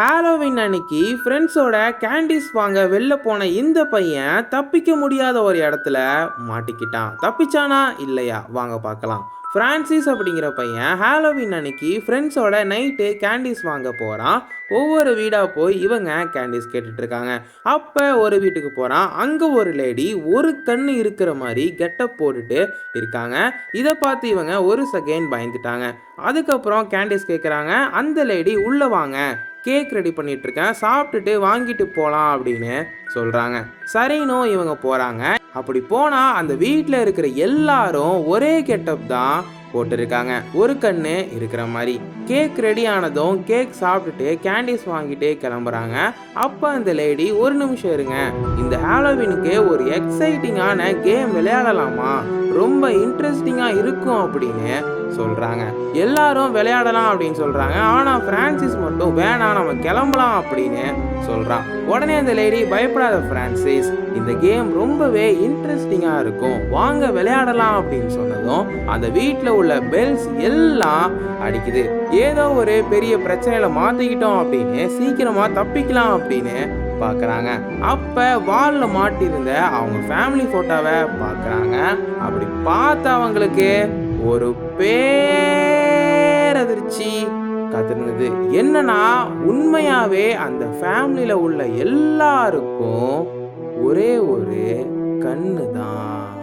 Halloween அன்னைக்கு ஃப்ரெண்ட்ஸோட candies வாங்க வெளில போன இந்த பையன் தப்பிக்க முடியாத ஒரு இடத்துல மாட்டிக்கிட்டான். தப்பிச்சானா இல்லையா? வாங்க பார்க்கலாம். ஃப்ரான்சிஸ் அப்படிங்கிற பையன் ஹாலோவின் அன்னைக்கு ஃப்ரெண்ட்ஸோட நைட்டு கேண்டீஸ் வாங்க போகிறான் ஒவ்வொரு வீடாக போய் இவங்க கேண்டீஸ் கேட்டுட்ருக்காங்க அப்போ ஒரு வீட்டுக்கு போகிறான் அங்கே ஒரு லேடி ஒரு கண் இருக்கிற மாதிரி கெட்டப் போட்டுட்டு இருக்காங்க. இதை பார்த்து இவங்க ஒரு செகண்ட் பயந்துட்டாங்க. அதுக்கப்புறம் கேண்டீஸ் கேட்குறாங்க அந்த லேடி உள்ளே வாங்க. கேக் ரெடி பண்ணிட்டு இருக்கேன் சாப்பிட்டுட்டு வாங்கிட்டு போகலாம் அப்படின்னு சொல்கிறாங்க சரின்னு இவங்க போகிறாங்க அப்படி போனால் அந்த வீட்டில் இருக்கிற எல்லாரும் ஒரே கெட்டப் தான் போட்டிருக்காங்க. ஒரு கண்ணு இருக்கிற மாதிரி. கேக் ரெடி ஆனதும் கேக் சாப்பிட்டுட்டு கேண்டீஸ் வாங்கிட்டு கிளம்புறாங்க. அப்போ அந்த லேடி ஒரு நிமிஷம் இருங்க. இந்த ஹாலோவினுக்கு ஒரு எக்ஸைட்டிங்கான கேம் விளையாடலாமா? ரொம்ப இன்ட்ரெஸ்டிங்காக இருக்கும் அப்படின்னு சொல்கிறாங்க எல்லாரும் விளையாடலாம் அப்படின்னு சொல்கிறாங்க ஆனால் ஃப்ரான்சிஸ் மட்டும் வேணாம் நம்ம கிளம்பலாம் அப்படின்னு சொல்கிறான் உடனே அந்த லேடி பயப்படாத ஃப்ரான்சிஸ் இந்த கேம் ரொம்பவே இன்ட்ரெஸ்டிங்காக இருக்கும். வாங்க விளையாடலாம் அப்படின்னு சொன்னதும் அந்த வீட்டில் உள்ள பெல்ஸ் எல்லாம் அடிக்குது. ஏதோ ஒரு பெரிய பிரச்சனையில மாட்டிக்கிட்டோம் அப்படின்னு சீக்கிரமா தப்பிக்கலாம் அப்படின்னு பார்க்குறாங்க அப்போ வாலில் மாட்டியிருந்த அவங்க ஃபேமிலி ஃபோட்டோவை பார்க்குறாங்க அப்படி பார்த்த அவங்களுக்கு ஒரு பேரதிர்ச்சி கத்துனது என்னன்னா உண்மையாவே அந்த ஃபேமிலியில் உள்ள எல்லாருக்கும் ஒரே ஒரு கண்ணு தான்